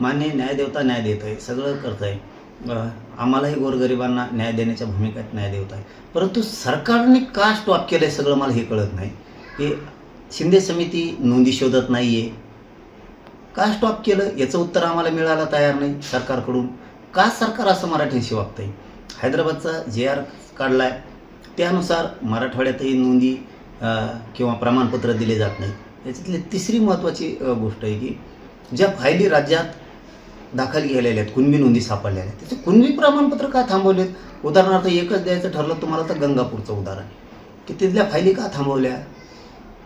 मान्य न्यायदेवता न्याय देत आहे सगळं करत आहे. आम्हालाही गोरगरिबांना न्याय देण्याच्या भूमिकेत न्याय देवत आहे. परंतु सरकारने का स्टॉप केलं आहे सगळं मला हे कळत नाही. की शिंदे समिती नोंदी शोधत नाही आहे का स्टॉप केलं? याचं उत्तर आम्हाला मिळायला तयार नाही सरकारकडून. का सरकार असं मराठ्यांशी वागतं आहे हैदराबादचा जे आर काढला आहे त्यानुसार मराठवाड्यातही नोंदी किंवा प्रमाणपत्र दिले जात नाही. याच्यातली तिसरी महत्त्वाची गोष्ट आहे की ज्या फायली राज्यात दाखल केलेल्या आहेत कुणबी नोंदी सापडलेल्या आहेत त्याचे कुणबी प्रमाणपत्र का थांबवलेत? उदाहरणार्थ एकच द्यायचं ठरलं तुम्हाला तर गंगापूरचं उदाहरण. की तिथल्या फायली का थांबवल्या?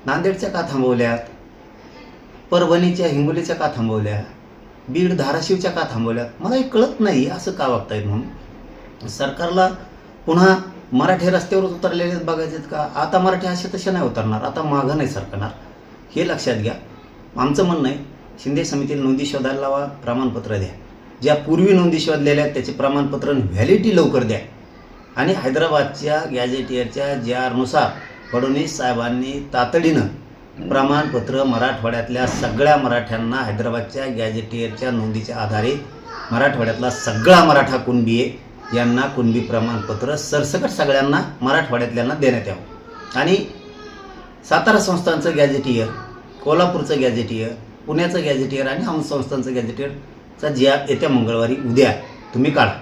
नांदेडच्या का थांबवल्यात परभणीच्या हिंगोलीच्या का थांबवल्या? बीड धाराशिवच्या का थांबवल्यात मला हे कळत नाही असं का वागतायत म्हणून? सरकारला पुन्हा मराठी रस्त्यावरच उतरलेले बघायचे आहेत का? आता मराठी असे तसे नाही उतरणार आता मागं नाही सरकणार. हे लक्षात घ्या. आमचं म्हणणं आहे शिंदे समितीला नोंदी शोधायला लावा प्रमाणपत्र द्या. ज्या पूर्वी नोंदी शोधलेल्या आहेत त्याचे प्रमाणपत्र व्हॅलिडिटी लवकर द्या. आणि हैदराबादच्या गॅजेटियरच्या जे आरनुसार फडणवीस साहेबांनी तातडीनं प्रमाणपत्र मराठवाड्यातल्या सगळ्या मराठ्यांना हैदराबादच्या गॅजेटियरच्या नोंदीच्या आधारे मराठवाड्यातला सगळा मराठा कुणबी आहे यांना कुणबी प्रमाणपत्र सरसकट सगळ्यांना मराठवाड्यातल्यांना देण्यात यावं. आणि सातारा संस्थांचं गॅजेटियर कोल्हापूरचं गॅजेटियर पुण्याचं गॅझेटियर आणि हंस संस्थांचं गॅझेटियरचा ज्या येत्या मंगळवारी उद्या. तुम्ही काढा.